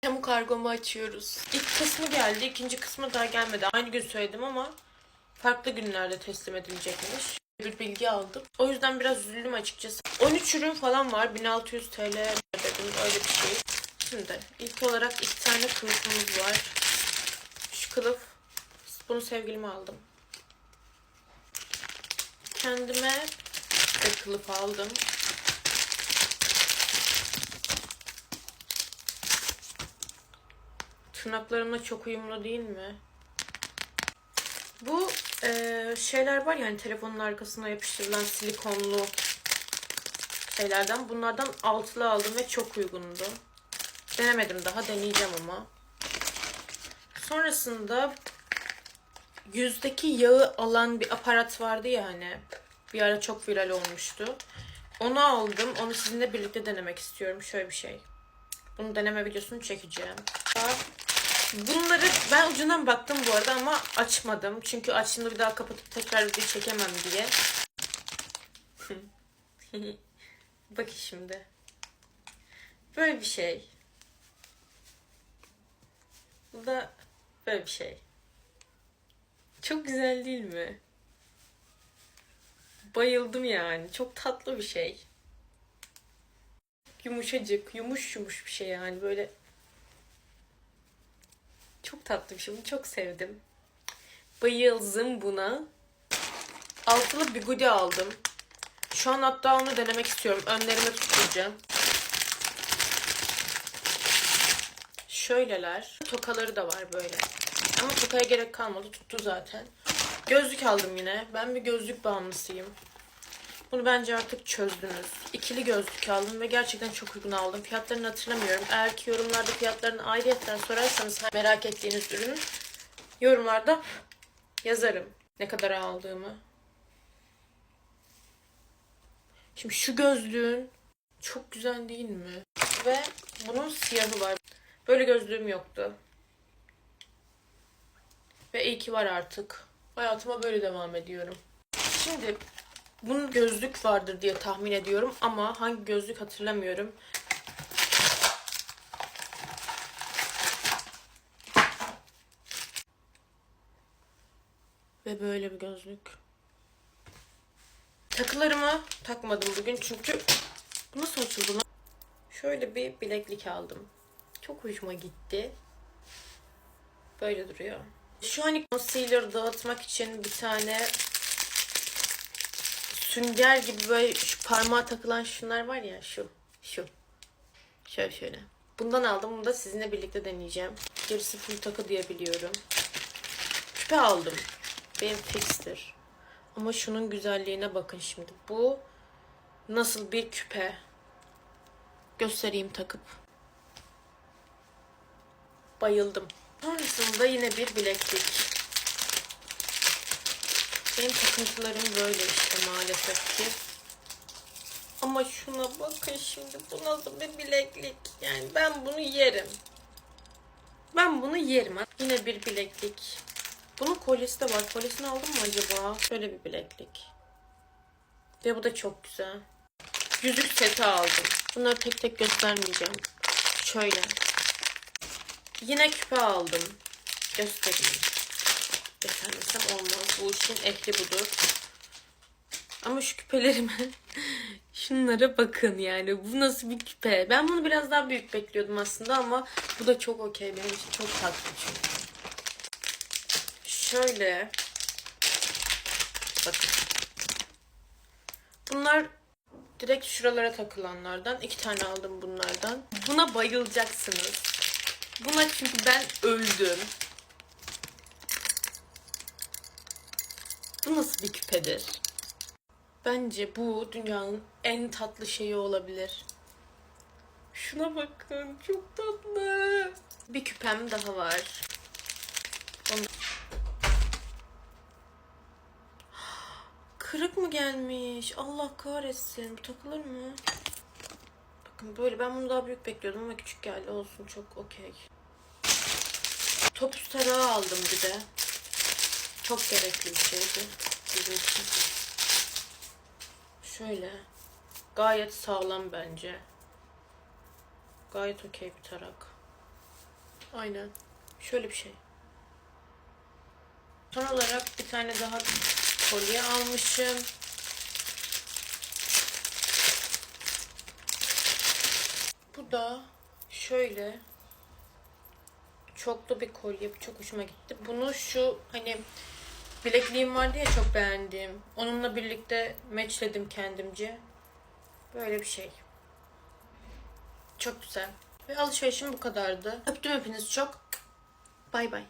Temu kargomu açıyoruz. İlk kısmı geldi, ikinci kısmı daha gelmedi. Aynı gün söyledim ama farklı günlerde teslim edilecekmiş. Bir bilgi aldım. O yüzden biraz üzüldüm açıkçası. 13 ürün falan var. 1600 TL dedim öyle bir şey. Şimdi ilk olarak iki tane kılıfımız var. Şu kılıf. Bunu sevgilime aldım. Kendime de kılıf aldım. Tırnaklarımla çok uyumlu değil mi? Bu eee, şeyler var yani telefonun arkasına yapıştırılan silikonlu şeylerden. Bunlardan altılı aldım ve çok uygundu. Denemedim daha deneyeceğim ama. Sonrasında yüzdeki yağı alan bir aparat vardı ya hani. Bir ara çok viral olmuştu. Onu aldım. Onu sizinle birlikte denemek istiyorum. Şöyle bir şey. Bunu deneme videosunu çekeceğim. Bunları ben ucundan baktım bu arada ama açmadım. Çünkü açtığımda bir daha kapatıp tekrar video çekemem diye. Bakın şimdi. Böyle bir şey. Bu da böyle bir şey. Çok güzel değil mi? Bayıldım yani. Çok tatlı bir şey. Yumuşacık, yumuş yumuş bir şey yani böyle çok tatlı bir şey. Bunu çok sevdim. Bayıldım buna. Altılı bigudi aldım. Şu an hatta onu denemek istiyorum. Önlerime tutturacağım. Şöyleler. Tokaları da var böyle. Ama tokaya gerek kalmadı. Tuttu zaten. Gözlük aldım yine. Ben bir gözlük bağımlısıyım. Bunu bence artık çözdünüz. İkili gözlük aldım ve gerçekten çok uygun aldım. Fiyatlarını hatırlamıyorum. Eğer ki yorumlarda fiyatlarını ayrıyetten sorarsanız merak ettiğiniz ürünü yorumlarda yazarım ne kadar aldığımı. Şimdi şu gözlüğün çok güzel değil mi? Ve bunun siyahı var. Böyle gözlüğüm yoktu. Ve iyi ki var artık. Hayatıma böyle devam ediyorum. Şimdi bunun gözlük vardır diye tahmin ediyorum ama hangi gözlük hatırlamıyorum. Ve böyle bir gözlük. Takılarımı takmadım bugün çünkü bu nasıl açıldı lan? Şöyle bir bileklik aldım. Çok hoşuma gitti. Böyle duruyor. Şu an concealer dağıtmak için bir tane sünger gibi böyle şu parmağa takılan şunlar var ya şu. Şu. Şöyle şöyle. Bundan aldım. Bunu da sizinle birlikte deneyeceğim. Gerisi full takı diye biliyorum. Küpe aldım. Benim fixtir. Ama şunun güzelliğine bakın şimdi. Bu nasıl bir küpe? Göstereyim takıp. Bayıldım. Sonrasında yine bir bileklik. Benim takıntılarım böyle işte maalesef ki. Ama şuna bakın şimdi. Bu nasıl bir bileklik? Yani ben bunu yerim. Ben bunu yerim. Yine bir bileklik. Bunun kolyesi de var. Kolyesini aldım mı acaba? Şöyle bir bileklik. Ve bu da çok güzel. Yüzük seti aldım. Bunları tek tek göstermeyeceğim. Şöyle. Yine küpe aldım. Göstereyim. Göstermesem olmaz. Bu işin ehli budur. Ama şu küpelerime şunlara bakın yani. Bu nasıl bir küpe? Ben bunu biraz daha büyük bekliyordum aslında ama bu da çok okey. Benim için çok tatlı çünkü. Şöyle. Bakın. Bunlar direkt şuralara takılanlardan. iki tane aldım bunlardan. Buna bayılacaksınız. Buna çünkü ben öldüm. Bu nasıl bir küpedir? Bence bu dünyanın en tatlı şeyi olabilir. Şuna bakın çok tatlı. Bir küpem daha var. Onu... Kırık mı gelmiş? Allah kahretsin. Bu takılır mı? Bakın böyle ben bunu daha büyük bekliyordum ama küçük geldi. Olsun çok okey. Topuz tarağı aldım bir de. Çok gerekli bir şeydi bizim. Şöyle. Gayet sağlam bence. Gayet okey bir tarak. Aynen. Şöyle bir şey. Son olarak bir tane daha kolye almışım. Bu da şöyle çoklu bir kolye. Çok hoşuma gitti. Bunu şu hani bilekliğim vardı ya çok beğendiğim. Onunla birlikte matchledim kendimce. Böyle bir şey. Çok güzel. Ve alışverişim bu kadardı. Öptüm hepinizi çok. Bay bay.